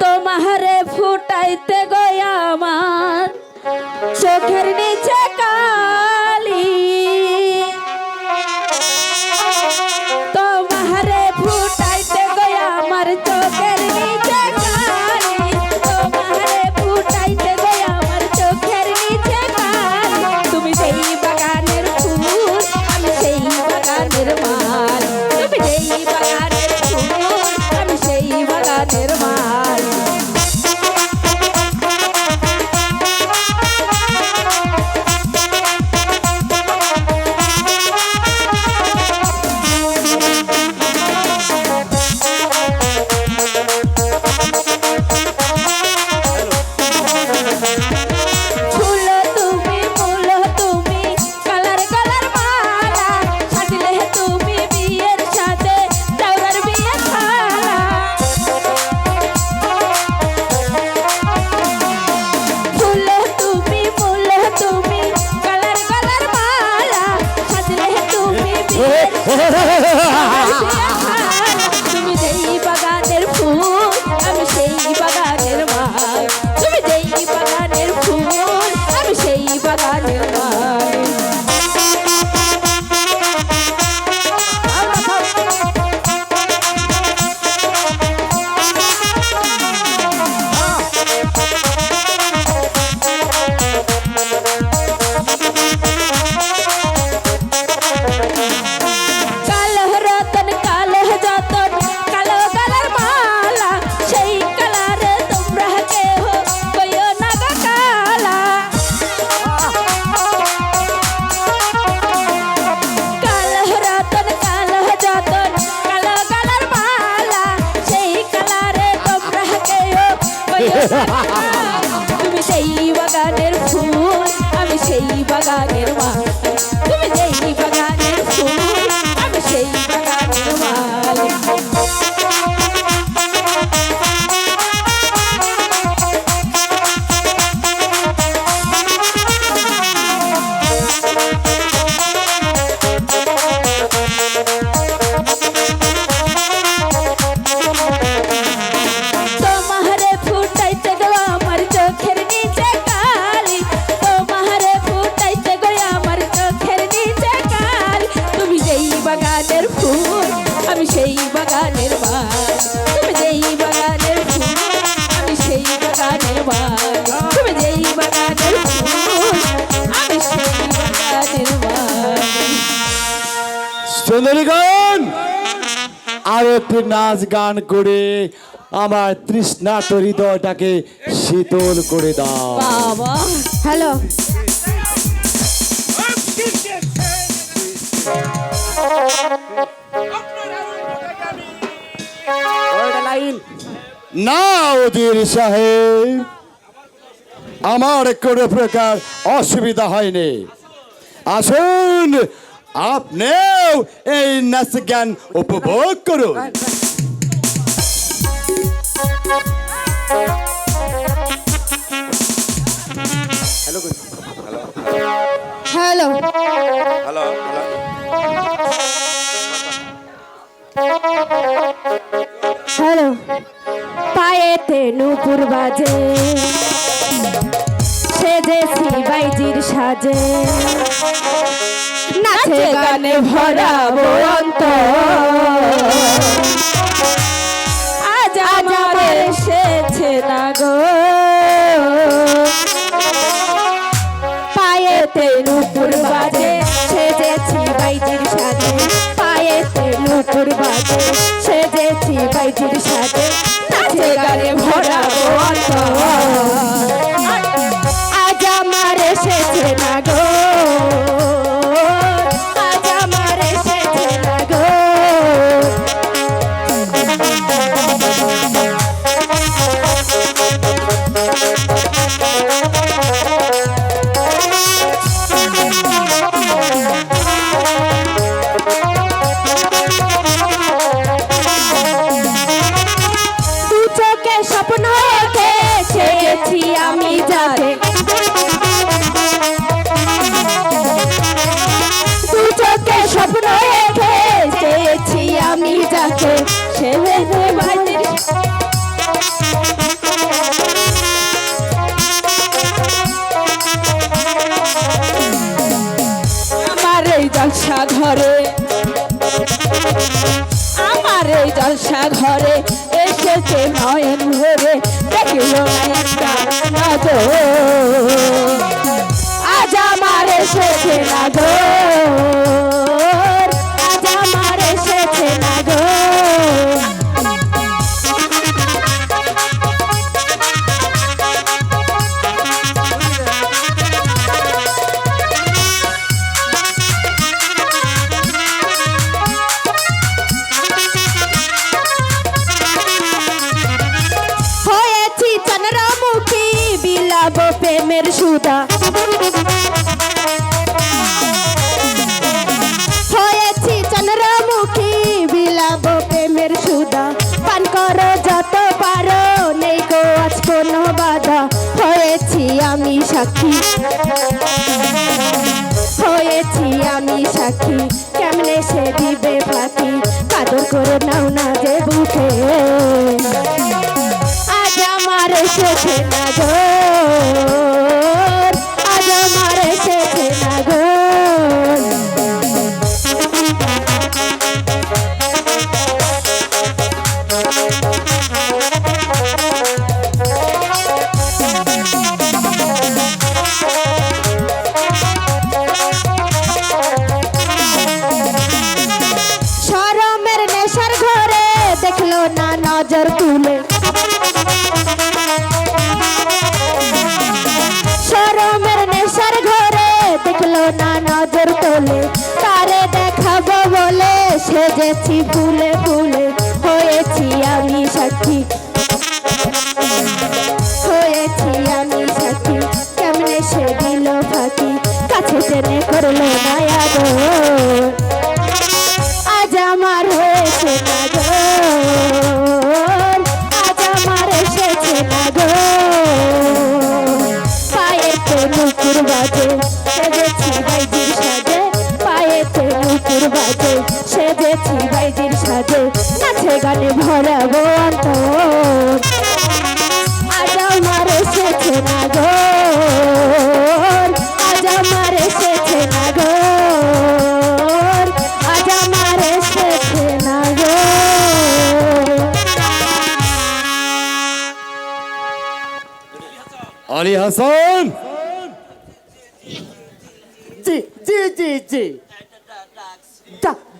তোমারে ফুটাইতে গো আমার চোখের নিচে 我说他 সুন্দরীগণ আর একটু নাচ গান করে আমার তৃষ্ণা হৃদয়টাকে শীতল করে দাও। হ্যালো। না ওদের সাহেব আমার কোনো প্রকার অসুবিধা হয়নি। আসুন আপনিও এই নাচ গান উপভোগ করুন। হ্যালো হ্যালো হ্যালো হ্যালো পায়েতে নূপুর বাজে। সেজেছি বাইজির সাজে। নাচে গানে ভরা বরন্ত আজ আমার এসেছে না গো। পায়েতে নুপুর বাজে সেজেছি বাইজির সাজে। পায়েতে নুপুর বাজে সেজেছি বাইজির সাজে। নাচে গানে ভরা বরন্ত ঘরে এসেছে নয়ন ভরে দেখিল আজ আমার এসেছে নজর প্রেমের সুদা হয়েছি চন্দ্রমুখী, বিলাব প্রেমের সুদা পান করো যত পারো, নেই গো আজ কোনো বাধা। হয়েছি আমি সাক্ষী। হয়েছি আমি সাক্ষী। কেমনে সে দিবে ফাঁকি? কাদর করে নাও না নজর তোলে, তারে দেখাবো বলে সেজেছি ফুলে ফুলে, হয়েছি আমি সাক্ষী। হয়েছি আমি সাক্ষী, কেমনে সে দিল ফাঁকি, কাছে টেনে করল মায়া আজ আমার হয়েছে না। বাজে সেজেছি বাইজির সাজে। নাচে গানে ভরাবো অন্তর। আজ আমার এসেছে না গো। আজ আমার এসেছে না গো। আজ আমার এসেছে না গো। আলী হাসান! জি জি জি জি।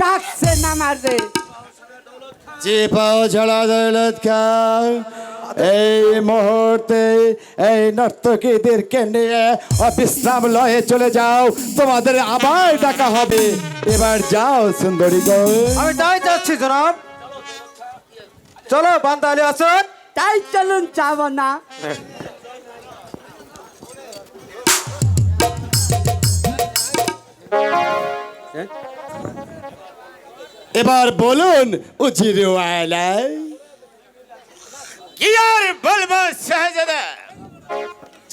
ডা- ডাকছেন আমারে যে পাও ঝাড়া দৌলত খান। এই মুহূর্তে এই নর্তকীদেরকে নিয়ে বিশ্রাম লয়ে চলে যাও। তোমাদের আবার ডাকা হবে। এবার যাও সুন্দরী গো। আমি তাই যাচ্ছি জনাব। চলো বান্দালি আসুন। তাই চলুন যাব না। এবার বলুন উজিরওয়ালা কি আর বলব শাহজাদা?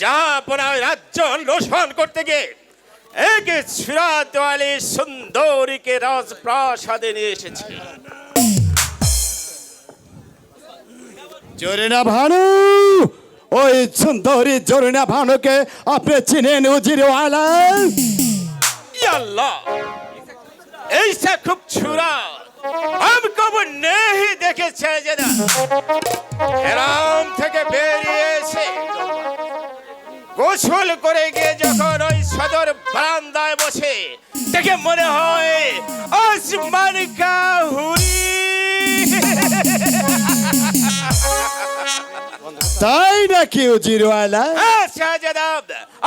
যা আপনার রাজ্য লোসন করতে গিয়ে এক সুরাতওয়ালি সুন্দরীকে রাজপ্রাসাদে নিয়ে এসেছি। জরিনা ভানু ওই সুন্দরী জরিনা ভানুকে আপনি চিনেন উজিরওয়ালা আল্লাহ ऐसा खूब छुरा हमको वो नहीं দেখে শাহজাদা হেরাম থেকে বেরিয়েছে গোসল করে গিয়ে যখন ওই সদর বারান্দায় বসে দেখে মনে হয় আসমান কা হুরি তাই নাকি উজিরওয়ালা হ্যাঁ, শাহজাদা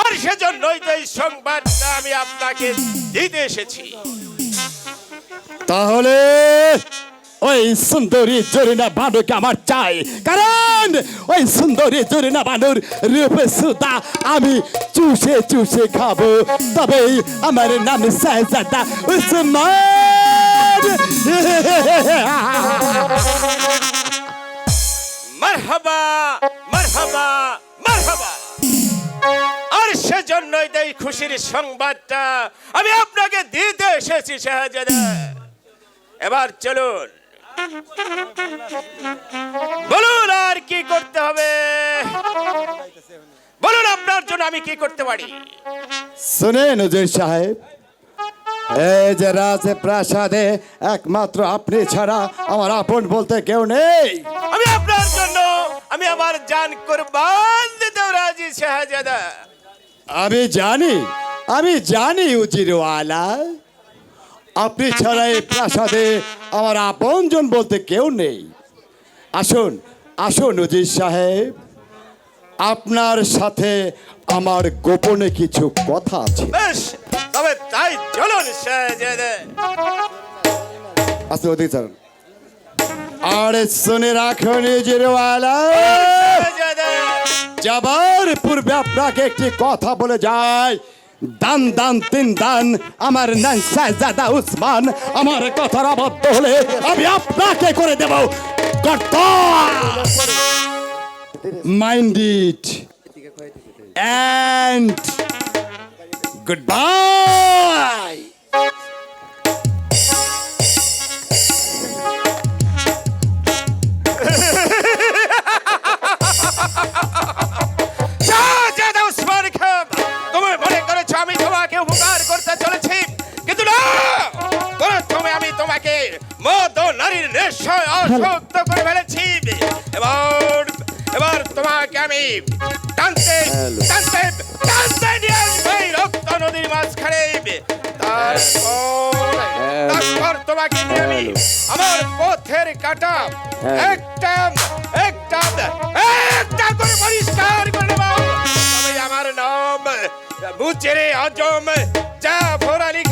আর সেজন্যই তো এই সংবাদটা আমি আপনাকে দিতে এসেছি তাহলে ওই সুন্দরী জরিনা বানুকে আমার চাই। কারণ ওই সুন্দরী জরিনা বানুর রূপে সুদা আমি চুষে চুষে খাব। তবেই আমার নাম শাহজাদা উসমান। মারহাবা মারহাবা মারহাবা। আর সেজন্যই তো এই খুশির সংবাদটা। আমি আপনাকে দিতে এসেছি, শাহজাদা। এবার চলুন। বলুন আর কি করতে হবে। বলুন আপনার জন্য আমি কি করতে পারি। শুনেন হুজুর সাহেব এই যে রাজ প্রাসাদে একমাত্র আপনি ছাড়া আমার আপন বলতে কেউ নেই। আমি আপনার জন্য আমি আমার জান কোরবান দিতেও রাজি শাহজাদা। আমি জানি আমি জানি উজিরওয়ালা। আপনি ছাড়া এই প্রাসাদে আমার আপনজন বলতে কেউ নেই। আসুন আসুন উজির সাহেব। আপনার সাথে আমার গোপনে কিছু কথা আছে। বেশ তবে তাই চলুন আসতে ওদিকে স্যার আরে শুনে উজিরওয়ালা শাহজাদা যাবার পূর্বে আপনাকে একটি কথা বলে যায় দান দান, তিন দান। আমার নাম শাহজাদা উসমান। আমার কথার আবদ্ধ হলে আমি আপনাকে করে দেব। Mind it and good bye মদ ও নারীর নেশায় আসক্ত করে ফেলেছি। এবার এবার তোমাকে আমি টানতে টানতে টানতে নিয়ে আসব রক্ত নদীর মাঝখানে। তারপর তারপর তোমাকে নিয়ে আমি আমার পথের কাটা একটা একটা একটা করে পরিষ্কার করে নেব। আমার নাম বুচেরে আজম জাফর আলী